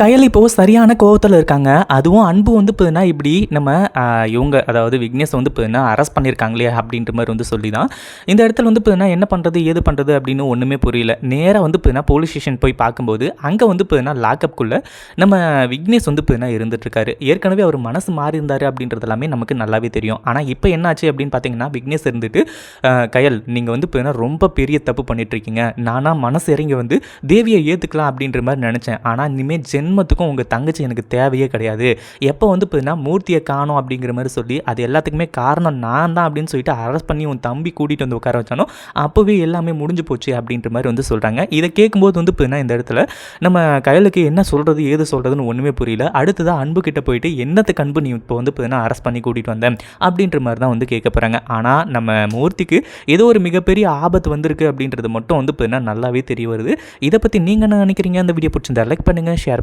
கையல் இப்போது சரியான கோவத்தில் இருக்காங்க. அதுவும் அன்பு வந்து பார்த்தீங்கன்னா இப்படி நம்ம இவங்க அதாவது விக்னேஷ் வந்து பார்த்தீங்கன்னா அரெஸ்ட் பண்ணியிருக்காங்களே அப்படின்ற மாதிரி வந்து சொல்லி தான் இந்த இடத்துல வந்து பார்த்தீங்கன்னா என்ன பண்ணுறது ஏது பண்ணுறது அப்படின்னு ஒன்றுமே புரியல. நேராக வந்து பார்த்தீங்கன்னா போலீஸ் ஸ்டேஷன் போய் பார்க்கும்போது அங்கே வந்து பார்த்தீங்கன்னா லாக்அப்குள்ளே நம்ம விக்னேஷ் வந்து பார்த்தீங்கன்னா இருந்துட்டுருக்காரு ஏற்கனவே அவர் மனசு மாறி இருந்தார் அப்படின்றது எல்லாமே நமக்கு நல்லாவே தெரியும். ஆனால் இப்போ என்னாச்சு அப்படின்னு பார்த்தீங்கன்னா விக்னேஷ் இருந்துட்டு கயல் நீங்கள் வந்து பார்த்தீங்கன்னா ரொம்ப பெரிய தப்பு பண்ணிட்டு இருக்கீங்க. நானாக மனசு இறங்கி வந்து தேவியை ஏற்றுக்கலாம் அப்படின்ற மாதிரி நினச்சேன். ஆனால் இனிமேல் ஜென் ஜென்மத்துக்கும் உங்கள் தங்கச்சி எனக்கு தேவையே கிடையாது. எப்போ வந்து பார்த்தீங்கன்னா மூர்த்தியை காணோம் அப்படிங்கிற மாதிரி சொல்லி அது எல்லாத்துக்குமே காரணம் நான் தான் அப்படின்னு சொல்லிட்டு அரெஸ்ட் பண்ணி உன் தம்பி கூட்டிகிட்டு வந்து உட்கார வச்சானோ அப்போவே எல்லாமே முடிஞ்சு போச்சு அப்படின்ற மாதிரி வந்து சொல்கிறாங்க இதை கேட்கும்போது வந்து பார்த்தீங்கன்னா இந்த இடத்துல நம்ம கையலுக்கு என்ன சொல்கிறது ஏது சொல்கிறதுன்னு ஒன்றுமே புரியல. அடுத்ததாக அன்பு கிட்ட போயிட்டு என்னத்துக்கு அன்பு நீ இப்போ வந்து பார்த்தீங்கன்னா அரெஸ்ட் பண்ணி கூட்டிகிட்டு வந்தேன் அப்படின்ற மாதிரி தான் வந்து கேட்க போகிறாங்க ஆனால் நம்ம மூர்த்திக்கு ஏதோ ஒரு மிகப்பெரிய ஆபத்து வந்திருக்கு அப்படின்றது மட்டும் வந்து பார்த்தீங்கன்னா நல்லாவே தெரிய வருது. இதை பற்றி நீங்கள் என்ன நினைக்கிறீங்க? அந்த வீடியோ பிடிச்சிருந்தா லைக் பண்ணுங்கள் ஷேர்